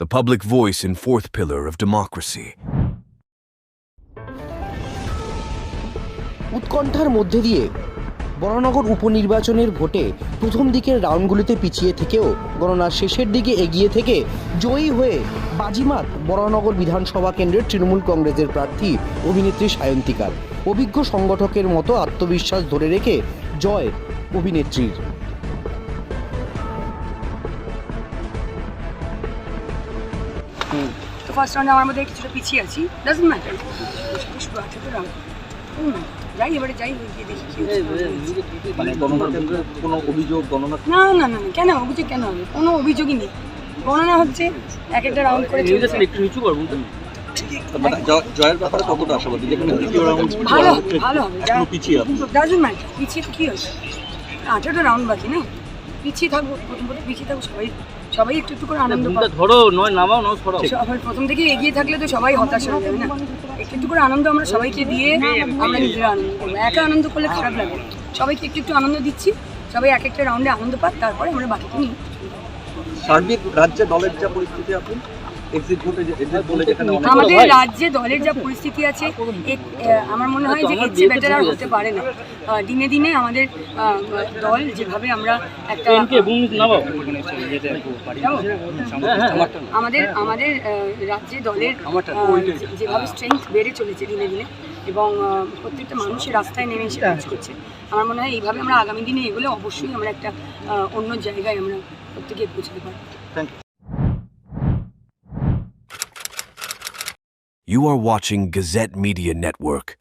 the public voice and fourth pillar of democracy. উৎকণ্ঠার মধ্যে দিয়ে বরানগর উপনির্বাচনের ভোটে প্রথম দিকের রাউন্ডগুলিতে পিছিয়ে থেকেও গণনার শেষের দিকে এগিয়ে থেকে জয়ী হয়ে বাজিমাত বরানগর বিধানসভা কেন্দ্রের তৃণমূল কংগ্রেসের প্রার্থী অভিনেত্রী সায়ন্তিকার অভিজ্ঞ সংগঠকের মতো আত্মবিশ্বাস ধরে রেখে জয় অভিনেত্রীর তো ফার্স্ট রাউন্ডে আমার মধ্যে কিছুটা পিছিয়ে আছি ডাজন্ট ম্যাটার শুধু আঠারো রাউন্ড যাই এবারে যাই গিয়ে দেখি। মানে কোনো অভিযোগ গণনা না না না কেন অভিযোগ কেন হবে কোনো অভিযোগই নেই গণনা হচ্ছে এক একটা রাউন্ড করে একটু নিচু করব মানে জয়ের ব্যাপারে কতটা আশাবাদী যেখানে দ্বিতীয় রাউন্ড ভালো ভালো হবে পিছিয়ে কী হচ্ছে আঠারোটা রাউন্ড বাকি না পিছিয়ে থাকব প্রথম প্রথম পিছিয়ে থাকব সবাই সবাই একটু একটু করে আনন্দ পাবো। ধরো নয় নামাও নয় ছড়াও সবাই প্রথম থেকে এগিয়ে থাকলে তো সবাই হতাশ হয়ে যাবে না। একটু একটু করে আনন্দ আমরা সবাইকে দিয়ে আমরা নিজেরা আনন্দ করব। একা আনন্দ করলে খারাপ লাগে সবাইকে একটু একটু আনন্দ দিচ্ছি সবাই এক একটা রাউন্ডে আনন্দ পাক তারপরে আমরা বাকিকে নিই। সার্বিক রাজ্যে দলের যা পরিস্থিতি আপনি? আমাদের রাজ্যে দলের যা পরিস্থিতি আছে আমার মনে হয় যে এর চেয়ে বেটার আর হতে পারে না। দিনে দিনে আমাদের দল যেভাবে আমরা একটা আমাদের আমাদের রাজ্যে দলের যেভাবে স্ট্রেংথ বেড়ে চলেছে দিনে দিনে এবং প্রত্যেকটা মানুষের রাস্তায় নেমে এসে কাজ করছে। আমার মনে হয় এইভাবে আমরা আগামী দিনে এগুলো অবশ্যই আমরা একটা অন্য জায়গায় আমরা প্রত্যেকে পৌঁছতে পারি thank you You are watching Gazette Media Network,